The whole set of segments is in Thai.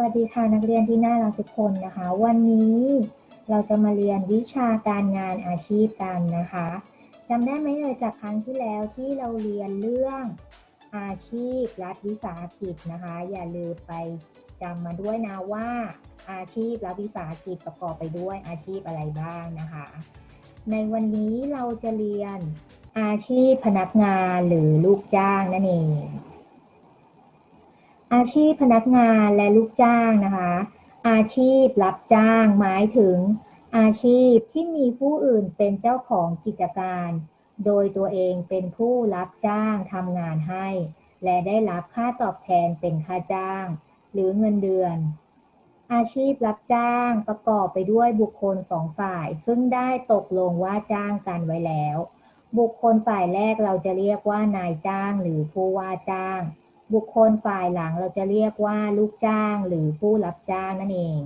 วัสดีค่ะนักเรียนที่น่ารักทุกคนนะคะ วันนี้เราจะมาเรียนวิชาการงานอาชีพกันนะคะจำได้ไหมเอ่ยจากครั้งที่แล้วที่เราเรียนเรื่องอาชีพรัฐวิสาหกิจนะคะ อย่าลืมไปจำมาด้วยนะว่าอาชีพรัฐวิสาหกิจประกอบไปด้วยอาชีพอะไรบ้างนะคะ ในวันนี้เราจะเรียนอาชีพพนักงานหรือลูกจ้างนั่นเอง อาชีพพนักงานและลูกจ้างนะคะ อาชีพรับจ้างหมายถึง อาชีพที่มีผู้อื่นเป็นเจ้าของกิจการ โดยตัวเองเป็นผู้รับจ้างทำงานให้ และได้รับค่าตอบแทนเป็นค่าจ้าง หรือเงินเดือน อาชีพรับจ้างประกอบไปด้วยบุคคลสองฝ่าย ซึ่งได้ตกลงว่าจ้างกันไว้แล้ว บุคคลฝ่ายแรกเราจะเรียกว่านายจ้างหรือผู้ว่าจ้าง บุคคลฝ่ายหลังเราจะเรียกว่าลูกจ้างหรือผู้รับจ้างนั่นเอง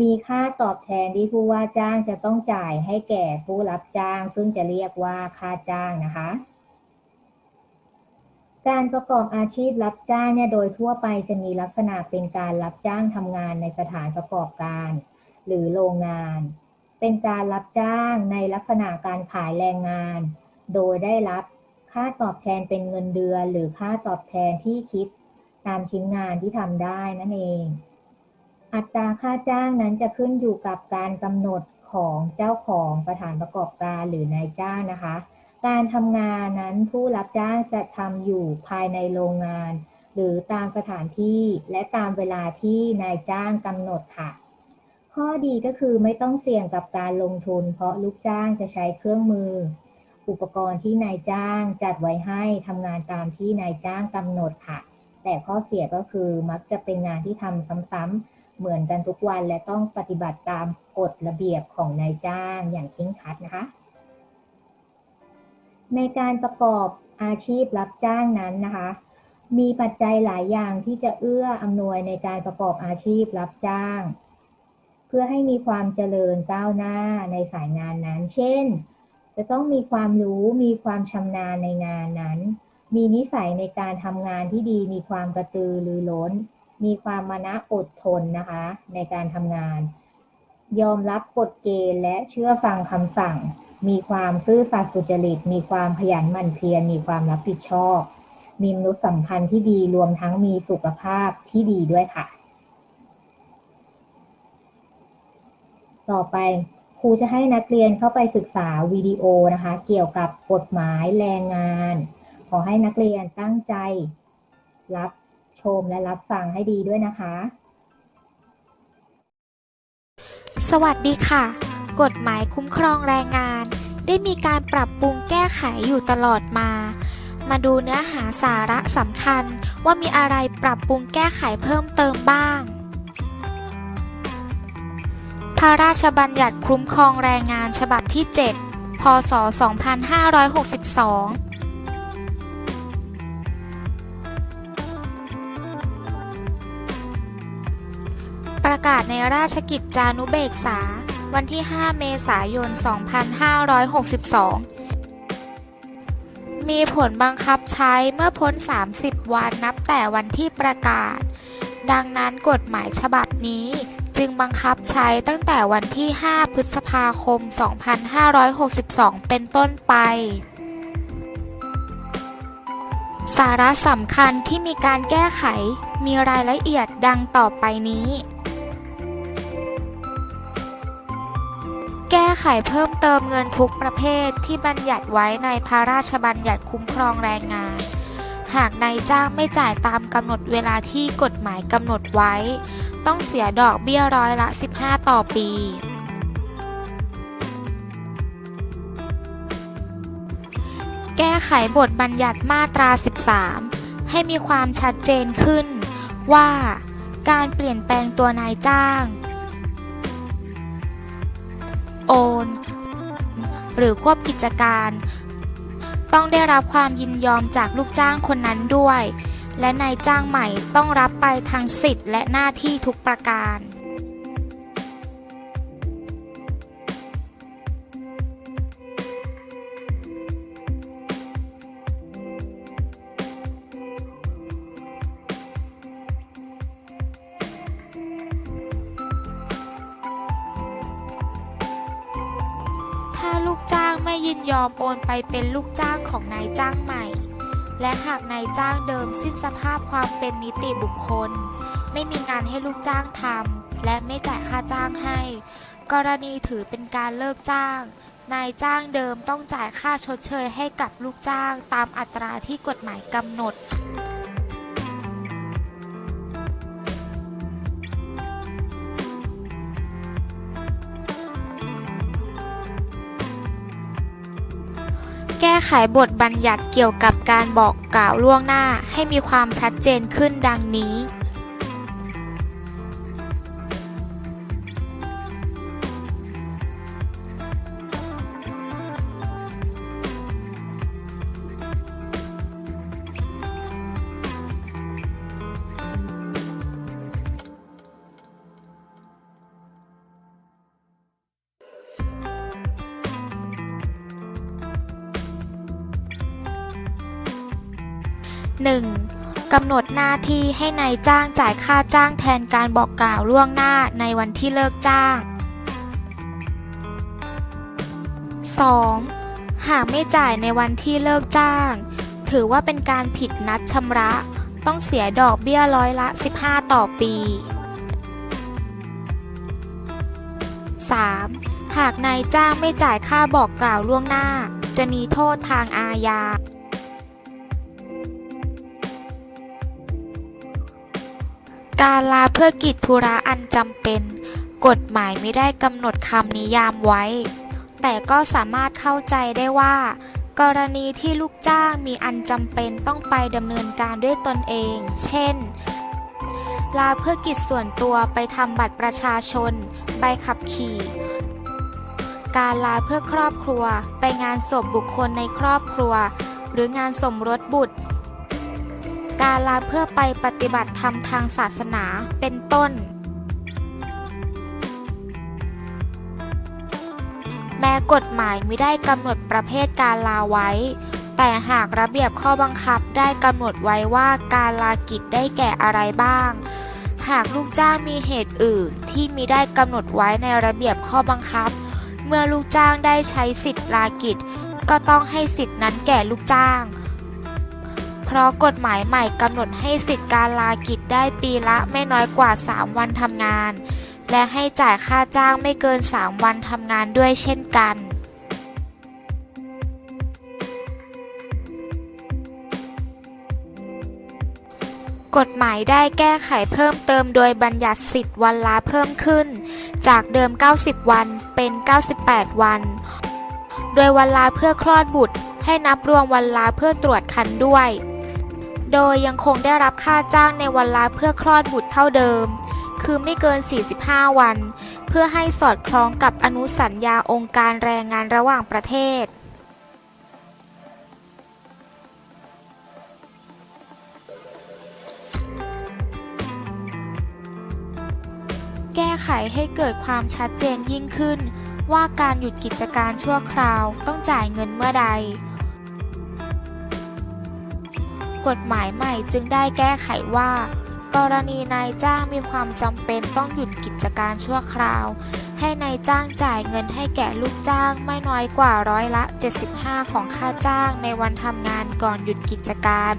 มีค่าตอบแทนที่ผู้ว่าจ้างจะต้องจ่ายให้แก่ผู้รับจ้าง ซึ่งจะเรียกว่าค่าจ้างนะคะ การประกอบอาชีพรับจ้างเนี่ยโดยทั่วไปจะมีลักษณะเป็นการรับจ้างทำงานในสถานประกอบการ หรือโรงงาน เป็นการรับจ้างในลักษณะการขายแรงงาน โดยได้รับ ค่าตอบแทนเป็นเงินเดือน หรือค่าตอบแทนที่คิดตามชิ้นงานที่ทำได้นั่นเอง อัตราค่าจ้างนั้นจะขึ้นอยู่กับการกำหนดของเจ้าของสถานประกอบการหรือนายจ้างนะคะ การทำงานนั้นผู้รับจ้างจะทำอยู่ภายในโรงงาน หรือตามสถานที่และตามเวลาที่นายจ้างกำหนดค่ะ ข้อดีก็คือไม่ต้องเสี่ยงกับการลงทุน เพราะลูกจ้างจะใช้เครื่องมือ อุปกรณ์ที่นายจ้างจัดไว้ให้ทำงานตามที่นายจ้างกำหนดค่ะ แต่ข้อเสียก็คือมักจะเป็นงานที่ทำซ้ำๆเหมือนกันทุกวันและต้องปฏิบัติตามกฎระเบียบของนายจ้างอย่างเคร่งครัดนะคะ ในการประกอบอาชีพรับจ้างนั้นนะคะ มีปัจจัยหลายอย่างที่จะเอื้ออำนวยในการประกอบอาชีพรับจ้าง เพื่อให้มีความเจริญก้าวหน้าในสายงานนั้น เช่น จะต้องมีความรู้มีความชำนาญในงานนั้น มีนิสัยในการทำงานที่ดี มีความกระตือรือร้น มีความมานะอดทนนะคะ ในการทำงาน ยอมรับกฎเกณฑ์และเชื่อฟังคำสั่ง มีความซื่อสัตย์สุจริต มีความขยันหมั่นเพียร มีความรับผิดชอบ มีมนุษยสัมพันธ์ที่ดี รวมทั้งมีสุขภาพที่ดีด้วยค่ะ ต่อไป ครูจะให้นักเรียนเข้าไปศึกษาวิดีโอนะคะ เกี่ยวกับกฎหมายแรงงาน ขอให้นักเรียนตั้งใจ รับชมและรับฟังให้ดีด้วยนะคะ สวัสดีค่ะ กฎหมายคุ้มครองแรงงาน ได้มีการปรับปรุงแก้ไขอยู่ตลอดมา มาดูเนื้อหาสาระสำคัญว่ามีอะไรปรับปรุงแก้ไขเพิ่มเติมบ้าง ระราชบัญญัติคุ้มครองแรงงานฉบับที่ 7 พศ 2562ประกาศในราชกิจจานุเบกษา วันที่ 5 เมษายน 2562 มีผลบังคับใช้เมื่อพ้น 30 วันนับแต่วันที่ประกาศ ดังนั้นกฎหมายฉบับนี้ จึงบังคับใช้ตั้งแต่วันที่ 5 พฤษภาคม 2562 เป็นต้นไปสาระสำคัญที่มีการแก้ไข มีรายละเอียดดังต่อไปนี้ แก้ไขเพิ่มเติมเงินทุกประเภทที่บัญญัติไว้ในพระราชบัญญัติคุ้มครองแรงงาน หากนายจ้างไม่จ่ายตามกำหนดเวลาที่กฎหมายกำหนดไว้ ต้องเสียดอกเบี้ยร้อยละ 15 ต่อปี แก้ไขบทบัญญัติมาตรา 13 ให้มีความชัดเจนขึ้น ว่า การเปลี่ยนแปลงตัวนายจ้าง โอน หรือควบกิจการ ต้องได้รับความยินยอมจากลูกจ้างคนนั้นด้วย และนายจ้างใหม่ต้องรับไปทางสิทธิและหน้าที่ทุกประการ ถ้าลูกจ้างไม่ยินยอมโอนไปเป็นลูกจ้างของนายจ้างใหม่ และหากนายจ้างเดิมสิ้นสภาพความเป็นนิติบุคคล ไม่มีงานให้ลูกจ้างทำและไม่จ่ายค่าจ้างให้ กรณีถือเป็นการเลิกจ้าง นายจ้างเดิมต้องจ่ายค่าชดเชยให้กับลูกจ้างตามอัตราที่กฎหมายกำหนด ไขบทบัญญัติเกี่ยวกับการบอกกล่าวล่วงหน้าให้มีความชัดเจนขึ้นดังนี้ 1. กำหนดหน้าที่ให้ในายจ้างจ่ายค่าจ้างแทนการบอกกล่าวล่วงหน้าในวันที่เลิกจ้าง 2. หากไม่จ่ายในวันที่เลิกจ้าง ถือว่าเป็นการผิดนัดชำระ ต้องเสียดอกเบี้ยร้อยละ 15 ต่อปี 3. หากนายจ้างไม่จ่ายค่าบอกกล่าวล่วงหน้า จะมีโทษทางอาญา การลาเพื่อกิจธุระอันจำเป็น กฎหมายไม่ได้กำหนดคำนิยามไว้ แต่ก็สามารถเข้าใจได้ว่า กรณีที่ลูกจ้างมีอันจำเป็นต้องไปดำเนินการด้วยตนเอง เช่น ลาเพื่อกิจส่วนตัวไปทำบัตรประชาชน ใบขับขี่ การลาเพื่อครอบครัว ไปงานศพบุคคลในครอบครัว หรืองานสมรสบุตร การลาเพื่อไปปฏิบัติธรรมทางศาสนาเป็นต้น แม้กฎหมายไม่ได้กำหนดประเภทการลาไว้ แต่หากระเบียบข้อบังคับได้กำหนดไว้ว่าการลากิจได้แก่อะไรบ้าง หากลูกจ้างมีเหตุอื่นที่มิได้กำหนดไว้ในระเบียบข้อบังคับ เมื่อลูกจ้างได้ใช้สิทธิ์ลากิจ ก็ต้องให้สิทธินั้นแก่ลูกจ้าง เพราะกฎหมายใหม่กำหนดให้สิทธิการลากิจได้ปีละไม่น้อยกว่า 3 วันทำงาน และให้จ่ายค่าจ้างไม่เกิน 3 วันทำงานด้วยเช่นกัน กฎหมายได้แก้ไขเพิ่มเติมโดยบัญญัติสิทธิ์วันลาเพิ่มขึ้น จากเดิม 90 วันเป็น 98 วัน โดยวันลาเพื่อคลอดบุตรให้นับรวมวันลาเพื่อตรวจคันด้วย โดยยังคงได้รับค่าจ้างในวันลาเพื่อคลอดบุตรเท่าเดิม คือไม่เกิน 45 วัน เพื่อให้สอดคล้องกับอนุสัญญาองค์การแรงงานระหว่างประเทศแก้ไขให้เกิดความชัดเจนยิ่งขึ้น ว่าการหยุดกิจการชั่วคราวต้องจ่ายเงินเมื่อใด กฎหมายใหม่จึงได้แก้ไขว่า กรณีนายจ้างมีความจำเป็นต้องหยุดกิจการชั่วคราว ให้นายจ้างจ่ายเงินให้แก่ลูกจ้างไม่น้อยกว่าร้อยละ 75 ของค่าจ้างในวันทำงานก่อนหยุดกิจการ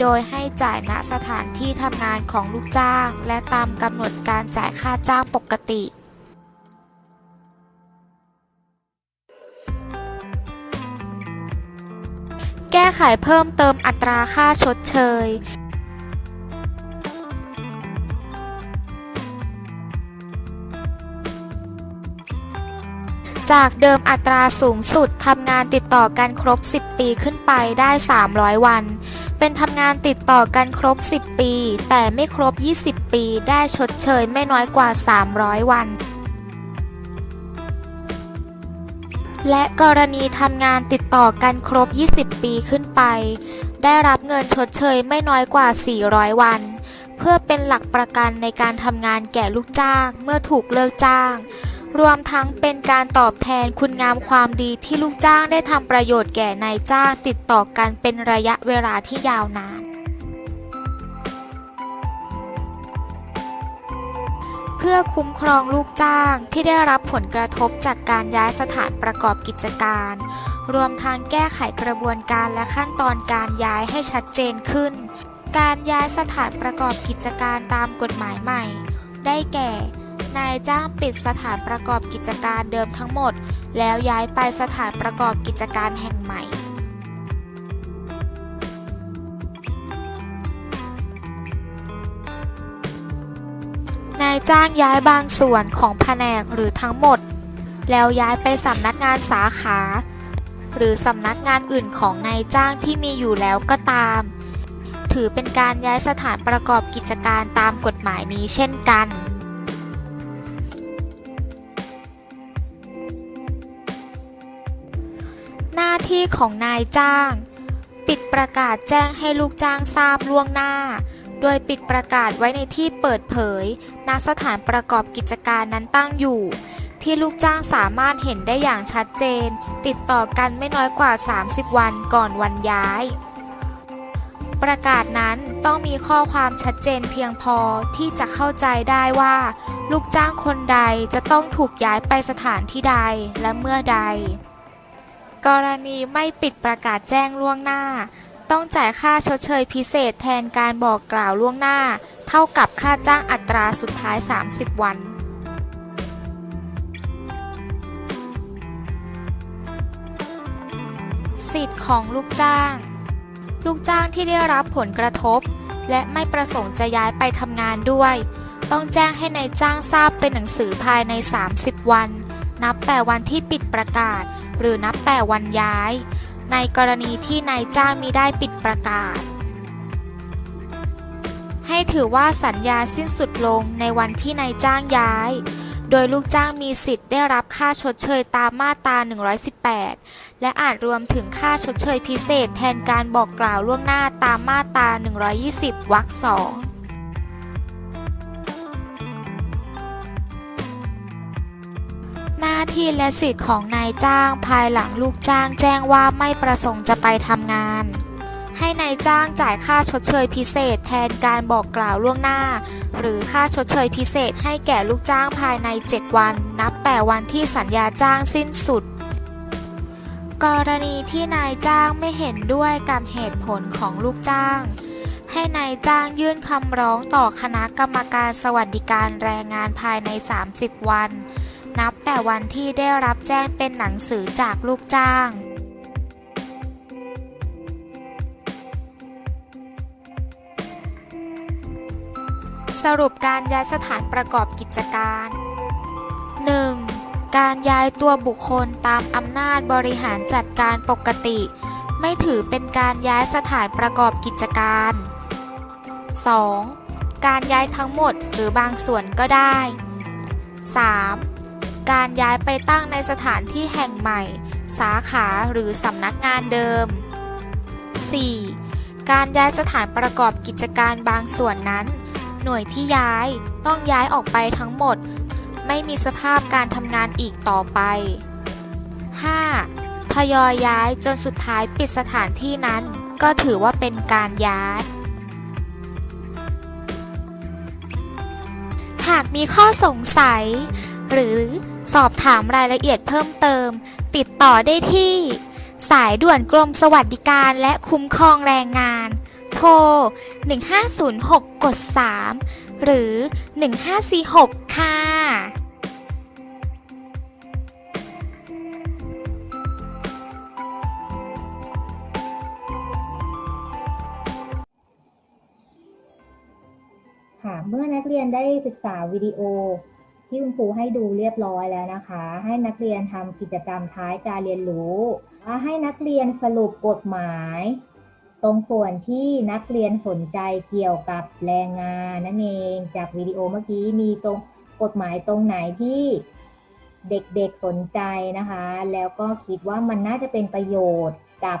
โดยให้จ่ายณสถานที่ทำงานของลูกจ้าง และตามกำหนดการจ่ายค่าจ้างปกติ ก้ไขเพิ่มเติมอัตราค่าชดเชย จากเดิมอัตราสูงสุดทำงานติดต่อกันครบ 10 ปีขึ้นไปได้ 300 วัน เป็นทำงานติดต่อกันครบ 10 ปี แต่ไม่ครบ 20 ปี ได้ชดเชยไม่น้อยกว่า 300 วัน และกรณีทำงานติดต่อกันครบ 20 ปีขึ้นไป ได้รับเงินชดเชยไม่น้อยกว่า 400 วัน เพื่อเป็นหลักประกันในการทำงานแก่ลูกจ้างเมื่อถูกเลิกจ้าง รวมทั้งเป็นการตอบแทนคุณงามความดีที่ลูกจ้างได้ทำประโยชน์แก่นายจ้างติดต่อกันเป็นระยะเวลาที่ยาวนาน เพื่อคุ้มครองลูกจ้างที่ได้รับผลกระทบจากการย้ายสถานประกอบกิจการ รวมทั้งแก้ไขกระบวนการและขั้นตอนการย้ายให้ชัดเจนขึ้น การย้ายสถานประกอบกิจการตามกฎหมายใหม่ ได้แก่ นายจ้างปิดสถานประกอบกิจการเดิมทั้งหมด แล้วย้ายไปสถานประกอบกิจการแห่งใหม่ นายจ้างย้ายบางส่วนของแผนกหรือทั้งหมด แล้วย้ายไปสำนักงานสาขา หรือสำนักงานอื่นของนายจ้างที่มีอยู่แล้วก็ตาม ถือเป็นการย้ายสถานประกอบกิจการตามกฎหมายนี้เช่นกัน หน้าที่ของนายจ้าง ปิดประกาศแจ้งให้ลูกจ้างทราบล่วงหน้า โดยปิดประกาศไว้ในที่เปิดเผยณสถานประกอบกิจการนั้นตั้งอยู่ ที่ลูกจ้างสามารถเห็นได้อย่างชัดเจน ติดต่อกันไม่น้อยกว่า 30 วันก่อนวันย้าย ประกาศนั้นต้องมีข้อความชัดเจนเพียงพอที่จะเข้าใจได้ว่า ลูกจ้างคนใดจะต้องถูกย้ายไปสถานที่ใดและเมื่อใด กรณีไม่ปิดประกาศแจ้งล่วงหน้า ต้องจ่ายค่าชดเชยพิเศษแทนการบอกกล่าวล่วงหน้า เท่ากับค่าจ้างอัตราสุดท้าย 30 วันสิทธิ์ของลูกจ้าง ลูกจ้างที่ได้รับผลกระทบ และไม่ประสงค์จะย้ายไปทำงานด้วย ต้องแจ้งให้ในายจ้างทราบเป็นหนังสือภายใน 30 วัน นับแต่วันที่ปิดประกาศ หรือนับแต่วันย้าย ในกรณีที่นายจ้างมีได้ปิดประกาศ ให้ถือว่าสัญญาสิ้นสุดลงในวันที่นายจ้างย้าย โดยลูกจ้างมีสิทธิ์ได้รับค่าชดเชยตามมาตรา 118 และอาจรวมถึงค่าชดเชยพิเศษแทนการบอกกล่าวล่วงหน้าตามมาตรา 120 วรรค 2 ที่และสิทธิ์ของนายจ้าง ภายหลังลูกจ้างแจ้งว่าไม่ประสงค์จะไปทำงาน ให้นายจ้างจ่ายค่าชดเชยพิเศษ แทนการบอกกล่าวล่วงหน้า หรือค่าชดเชยพิเศษให้แก่ลูกจ้างภายใน 7 วัน นับแต่วันที่สัญญาจ้างสิ้นสุด กรณีที่นายจ้างไม่เห็นด้วยกับเหตุผลของลูกจ้างให้นายจ้างยื่นคำร้องต่อคณะกรรมการสวัสดิการแรงงานภายใน 30 วัน นับแต่วันที่ได้รับแจ้งเป็นหนังสือจากลูกจ้างสรุปการย้ายสถานประกอบกิจการ 1. การย้ายตัวบุคคลตามอำนาจบริหารจัดการปกติ ไม่ถือเป็นการย้ายสถานประกอบกิจการ 2. การย้ายทั้งหมดหรือบางส่วนก็ได้ 3. การย้ายไปตั้งในสถานที่แห่งใหม่ สาขาหรือสำนักงานเดิม 4. การย้ายสถานประกอบกิจการบางส่วนนั้น หน่วยที่ย้ายต้องย้ายออกไปทั้งหมด ไม่มีสภาพการทำงานอีกต่อไป 5. ทยอยย้ายจนสุดท้ายปิดสถานที่นั้น ก็ถือว่าเป็นการย้ายหากมีข้อสงสัย หรือ สอบถามรายละเอียดเพิ่มเติม ติดต่อได้ที่ สายด่วนกรมสวัสดิการและคุ้มครองแรงงาน โทร 1506 กด 3 หรือ 1546 ค่ะค่ะเมื่อนักเรียนได้ศึกษาวิดีโอ ที่คุณครูให้ดูเรียบร้อยแล้วนะคะ ให้นักเรียนทำกิจกรรมท้ายการเรียนรู้ว่าให้นักเรียนสรุปกฎหมาย ตรงส่วนที่นักเรียนสนใจเกี่ยวกับแรงงานนั่นเองจากวิดีโอเมื่อกี้มีตรงกฎหมายตรงไหนที่เด็กๆสนใจนะคะ แล้วก็คิดว่ามันน่าจะเป็นประโยชน์กับ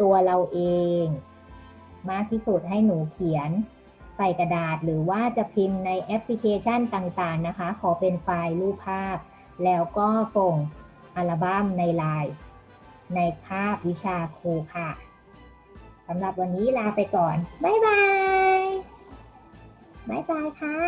ตัวเราเอง มากที่สุดให้หนูเขียน ใส่กระดาษ หรือว่าจะพิมพ์ในแอปพลิเคชันต่างๆนะคะ ขอเป็นไฟล์รูปภาพ แล้วก็ส่งอัลบั้มในไลน์ในคาบวิชาครูค่ะสำหรับวันนี้ลาไปก่อน บ๊ายบาย บ๊ายบายค่ะ